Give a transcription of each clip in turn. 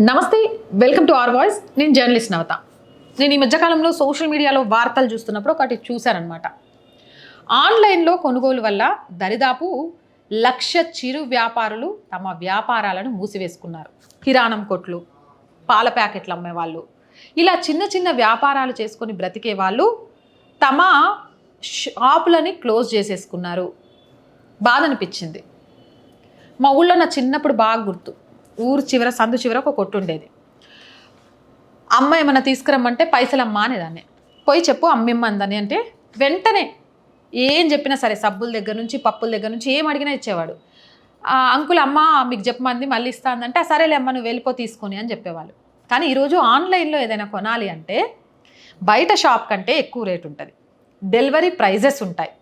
నమస్తే welcome to are voice. నేను journalist నవత. నేను ఈ మధ్యకాలంలో సోషల్ మీడియాలో వార్తలు చూస్తున్నప్పుడు ఒకటి చూశానమాట ఆన్లైన్లో కొనుగోలు వల్ల దరిదాపు లక్ష చిరు వ్యాపారులు తమ వ్యాపారాలను మూసివేసుకున్నారు. కిరాణం కొట్లు పాల ప్యాకెట్లు అమ్మేవాళ్ళు. ఇలా చిన్న చిన్న వ్యాపారాలు చేసుకొని బ్రతికే వాళ్ళు తమ షాపులని క్లోజ్ చేసేసుకున్నారు. బాధ అనిపించింది మా ఊళ్ళో నా చిన్నప్పుడు బాగా గుర్తు. ఊరు చివర సందు చివర ఒక కొట్టు ఉండేది. అమ్మ ఏమైనా తీసుకురమ్మంటే పైసలు అనేదాన్ని. పోయి చెప్పు అమ్మిమ్మందని అంటే వెంటనే ఏం చెప్పినా సరే సబ్బుల దగ్గర నుంచి పప్పుల దగ్గర నుంచి ఏం అడిగినా ఇచ్చేవాడు. అంకుల్ అమ్మ మీకు చెప్పమంది మళ్ళీ ఇస్తా అందంటే "ఆ, సరేలే అమ్మ నువ్వు వెళ్ళిపో తీసుకొని అని చెప్పేవాళ్ళు. కానీ ఈరోజు ఆన్లైన్లో ఏదైనా కొనాలి అంటే బయట షాప్ కంటే ఎక్కువ రేట్ ఉంటుంది. డెలివరీ ప్రైజెస్ ఉంటాయి.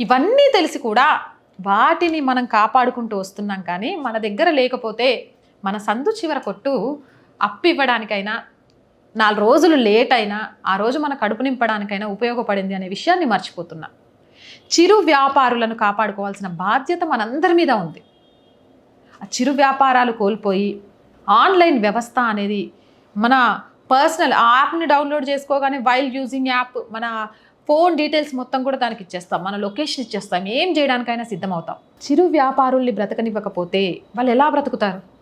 ఇవన్నీ తెలిసి కూడా వాటిని మనం కాపాడుకుంటూ వస్తున్నాం కానీ మన దగ్గర లేకపోతే మన సందు చివర కొట్టు అప్పు ఇవ్వడానికైనా నాలుగు రోజులు లేట్ అయినా ఆ రోజు మన కడుపు నింపడానికైనా ఉపయోగపడింది అనే విషయాన్ని మర్చిపోతున్నా. చిరు వ్యాపారులను కాపాడుకోవాల్సిన బాధ్యత మనందరి మీద ఉంది. ఆ చిరు వ్యాపారాలు కోల్పోయి ఆన్లైన్ వ్యవస్థ అనేది మన పర్సనల్ ఆ యాప్ని డౌన్లోడ్ చేసుకోగానే వైల్ యూజింగ్ యాప్ మన ఫోన్ డీటెయిల్స్ మొత్తం కూడా దానికి ఇచ్చేస్తాం. మన లొకేషన్ ఇచ్చేస్తాం. ఏం చేయడానికైనా సిద్ధమవుతాం. చిరు వ్యాపారుల్ని బ్రతకనివ్వకపోతే వాళ్ళు ఎలా బ్రతుకుతారు?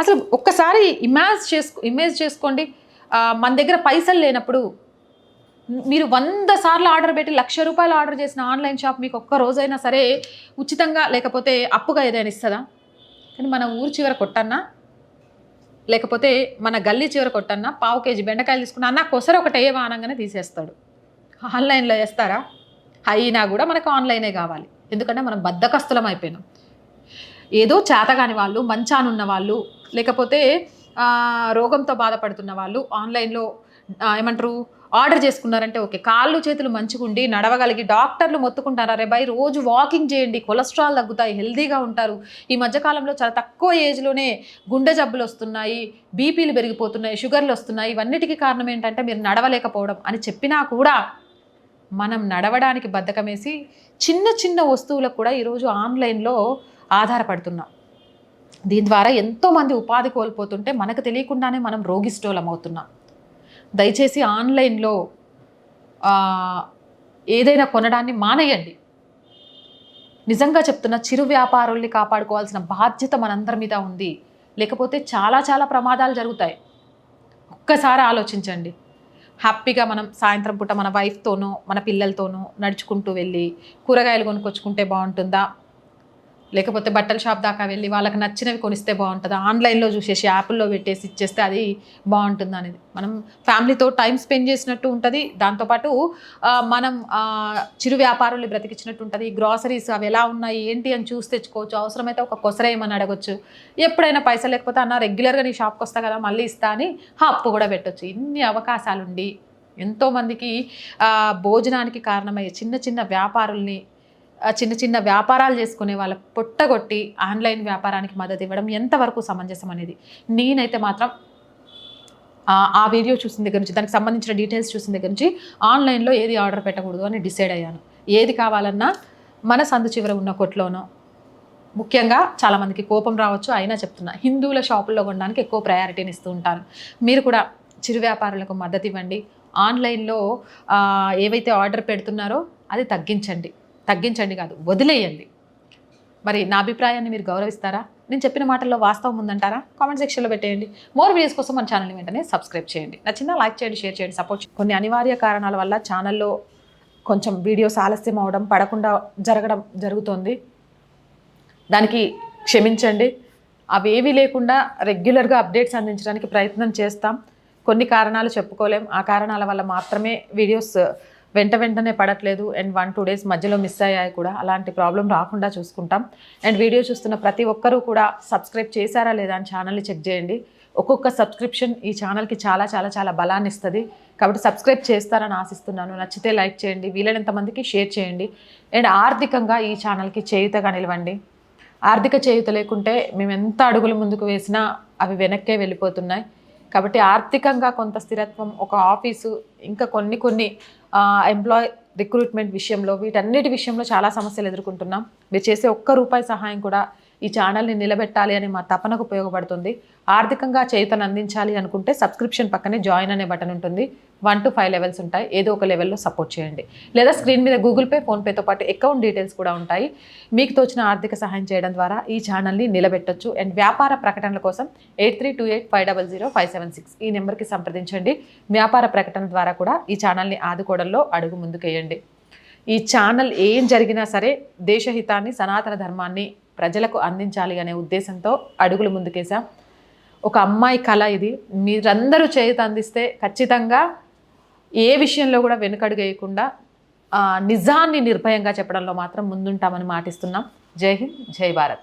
అసలు ఒక్కసారి ఇమాజ్ చేసుకో ఇమేజ్ చేసుకోండి. మన దగ్గర పైసలు లేనప్పుడు మీరు వంద సార్లు ఆర్డర్ పెట్టి లక్ష రూపాయలు ఆర్డర్ చేసిన ఆన్లైన్ షాప్ మీకు ఒక్క రోజైనా సరే ఉచితంగా లేకపోతే అప్పుగా ఏదైనా ఇస్తుందా? కానీ మన ఊరు చివర కొట్టన్నా లేకపోతే మన గల్లీ చివర కొట్టన్నా పావు కేజీ బెండకాయలు తీసుకున్నా అన్న కొసరు ఒకటి ఏ వానంగానే తీసేస్తాడు. ఆన్లైన్లో వేస్తారా? అయినా కూడా మనకు ఆన్లైనే కావాలి. ఎందుకంటే మనం బద్దకస్తులం అయిపోయినాం. ఏదో చేతగాని వాళ్ళు మంచానున్న వాళ్ళు లేకపోతే రోగంతో బాధపడుతున్న వాళ్ళు ఆన్లైన్లో ఏమంటారు ఆర్డర్ చేసుకున్నారంటే ఓకే. కాళ్ళు చేతులు మంచిగుండి నడవగలిగి డాక్టర్లు మొత్తుకుంటారు? అరే బై రోజు వాకింగ్ చేయండి కొలెస్ట్రాల్ తగ్గుతాయి హెల్దీగా ఉంటారు. ఈ మధ్యకాలంలో చాలా తక్కువ ఏజ్లోనే గుండె జబ్బులు వస్తున్నాయి బీపీలు పెరిగిపోతున్నాయి షుగర్లు వస్తున్నాయి. ఇవన్నిటికీ కారణం ఏంటంటే మీరు నడవలేకపోవడం అని చెప్పినా కూడా మనం నడవడానికి బద్ధకమేసి చిన్న చిన్న వస్తువులకు కూడా ఈరోజు ఆన్లైన్లో ఆధారపడుతున్నాం. దీని ద్వారా ఎంతోమంది ఉపాధి కోల్పోతుంటే మనకు తెలియకుండానే మనం రోగిష్టోలం అవుతున్నాం. దయచేసి ఆన్లైన్లో ఏదైనా కొనడాన్ని మానేయండి. నిజంగా చెప్తున్న చిరు వ్యాపారుల్ని కాపాడుకోవాల్సిన బాధ్యత మనందరి మీద ఉంది. లేకపోతే చాలా చాలా ప్రమాదాలు జరుగుతాయి. ఒక్కసారి ఆలోచించండి. హ్యాపీగా మనం సాయంత్రం పూట మన వైఫ్తోనో మన పిల్లలతోనో నడుచుకుంటూ వెళ్ళి కూరగాయలు కొనుక్కొచ్చుకుంటే బాగుంటుందా? లేకపోతే బట్టల షాప్ దాకా వెళ్ళి వాళ్ళకి నచ్చినవి కొనిస్తే బాగుంటుందా. ఆన్లైన్లో చూసేసి యాప్ల్లో పెట్టేసి ఇచ్చేస్తే అది బాగుంటుంది అనేది. మనం ఫ్యామిలీతో టైం స్పెండ్ చేసినట్టు ఉంటుంది. దాంతోపాటు మనం చిరు వ్యాపారులు బ్రతికించినట్టు ఉంటుంది. గ్రాసరీస్ అవి ఎలా ఉన్నాయి ఏంటి అని చూసి తెచ్చుకోవచ్చు. అవసరమైతే ఒక కొసరేయమని అడగొచ్చు. ఎప్పుడైనా పైసలు లేకపోతే అన్న రెగ్యులర్గా నీ షాప్కి వస్తా కదా మళ్ళీ ఇస్తా అని అప్పు కూడా పెట్టచ్చు. ఇన్ని అవకాశాలుండి ఎంతోమందికి భోజనానికి కారణమయ్యే చిన్న చిన్న వ్యాపారుల్ని చిన్న చిన్న వ్యాపారాలు చేసుకునే వాళ్ళ పొట్టగొట్టి ఆన్లైన్ వ్యాపారానికి మద్దతు ఇవ్వడం ఎంతవరకు సమంజసం అనేది? నేనైతే మాత్రం ఆ వీడియో చూసిన దగ్గర నుంచి దానికి సంబంధించిన డీటెయిల్స్ చూసిన దగ్గర నుంచి ఆన్లైన్లో ఏది ఆర్డర్ పెట్టకూడదు అని డిసైడ్ అయ్యాను. ఏది కావాలన్నా మన సందు చివర ఉన్న కొట్లోనో ముఖ్యంగా చాలామందికి కోపం రావచ్చు అయినా చెప్తున్నా హిందువుల షాపుల్లో కొనడానికి ఎక్కువ ప్రయారిటీని ఇస్తూ ఉంటాను. మీరు కూడా చిరు వ్యాపారులకు మద్దతు ఇవ్వండి. ఆన్లైన్లో ఏవైతే ఆర్డర్ పెడుతున్నారో అది తగ్గించండి. తగ్గించండి కాదు వదిలేయండి. మరి నా అభిప్రాయాన్ని మీరు గౌరవిస్తారా? నేను చెప్పిన మాటల్లో వాస్తవం ఉందంటారా? కామెంట్ సెక్షన్లో పెట్టేయండి. మోర్ వీడియోస్ కోసం మన ఛానల్ని వెంటనే సబ్స్క్రైబ్ చేయండి. నచ్చిందా లైక్ చేయండి షేర్ చేయండి సపోర్ట్ కొన్ని అనివార్య కారణాల వల్ల ఛానల్లో కొంచెం వీడియోస్ ఆలస్యం అవడం పడకుండా జరగడం జరుగుతోంది. దానికి క్షమించండి. అవేవి లేకుండా రెగ్యులర్గా అప్డేట్స్ అందించడానికి ప్రయత్నం చేస్తాం. కొన్ని కారణాలు చెప్పుకోలేం. ఆ కారణాల వల్ల మాత్రమే వీడియోస్ వెంట వెంటనే పడట్లేదు. అండ్ వన్ టూ డేస్ మధ్యలో మిస్ అయ్యాయి కూడా. అలాంటి ప్రాబ్లం రాకుండా చూసుకుంటాం. అండ్ వీడియో చూస్తున్న ప్రతి ఒక్కరూ కూడా సబ్స్క్రైబ్ చేశారా లేదా అని ఛానల్ని చెక్ చేయండి. ఒక్కొక్క సబ్స్క్రిప్షన్ ఈ ఛానల్కి చాలా చాలా చాలా బలాన్ని ఇస్తుంది. కాబట్టి సబ్స్క్రైబ్ చేస్తారని ఆశిస్తున్నాను. నచ్చితే లైక్ చేయండి. వీలైనంత మందికి షేర్ చేయండి. అండ్ ఆర్థికంగా ఈ ఛానల్కి చేయుతగా నిలవండి. ఆర్థిక చేయుత లేకుంటే మేము ఎంత అడుగులు ముందుకు వేసినా అవి వెనక్కే వెళ్ళిపోతున్నాయి. కాబట్టి ఆర్థికంగా కొంత స్థిరత్వం ఒక ఆఫీసు ఇంకా కొన్ని కొన్ని ఎంప్లాయ్ రిక్రూట్మెంట్ విషయంలో వీటన్నిటి విషయంలో చాలా సమస్యలు ఎదుర్కొంటున్నాం. మీరు చేసే ఒక్క రూపాయి సహాయం కూడా ఈ ఛానల్ని నిలబెట్టాలి అని మా తపనకు ఉపయోగపడుతుంది. ఆర్థికంగా చేతను అందించాలి అనుకుంటే సబ్స్క్రిప్షన్ పక్కనే జాయిన్ అనే బటన్ ఉంటుంది. వన్ టు ఫైవ్ లెవెల్స్ ఉంటాయి. ఏదో ఒక లెవెల్లో సపోర్ట్ చేయండి. లేదా స్క్రీన్ మీద గూగుల్ పే ఫోన్పేతో పాటు అకౌంట్ డీటెయిల్స్ కూడా ఉంటాయి. మీకు తోచిన ఆర్థిక సహాయం చేయడం ద్వారా ఈ ఛానల్ని నిలబెట్టొచ్చు. అండ్ వ్యాపార ప్రకటనల కోసం eight three two eight five double zero five seven six ఈ నెంబర్కి సంప్రదించండి. వ్యాపార ప్రకటన ద్వారా కూడా ఈ ఛానల్ని ఆదుకోవడంలో అడుగు ముందుకేయండి. ఈ ఛానల్ ఏం జరిగినా సరే దేశహితాన్ని సనాతన ధర్మాన్ని ప్రజలకు అందించాలి అనే ఉద్దేశంతో అడుగులు ముందుకేసాం ఒక అమ్మాయి కళ ఇది. మీరందరూ చేతి అందిస్తే ఖచ్చితంగా ఏ విషయంలో కూడా వెనుకడుగేయకుండా నిజాన్ని నిర్భయంగా చెప్పడంలో మాత్రం ముందుంటామని మాటిస్తున్నాం. జై హింద్ జై భారత్.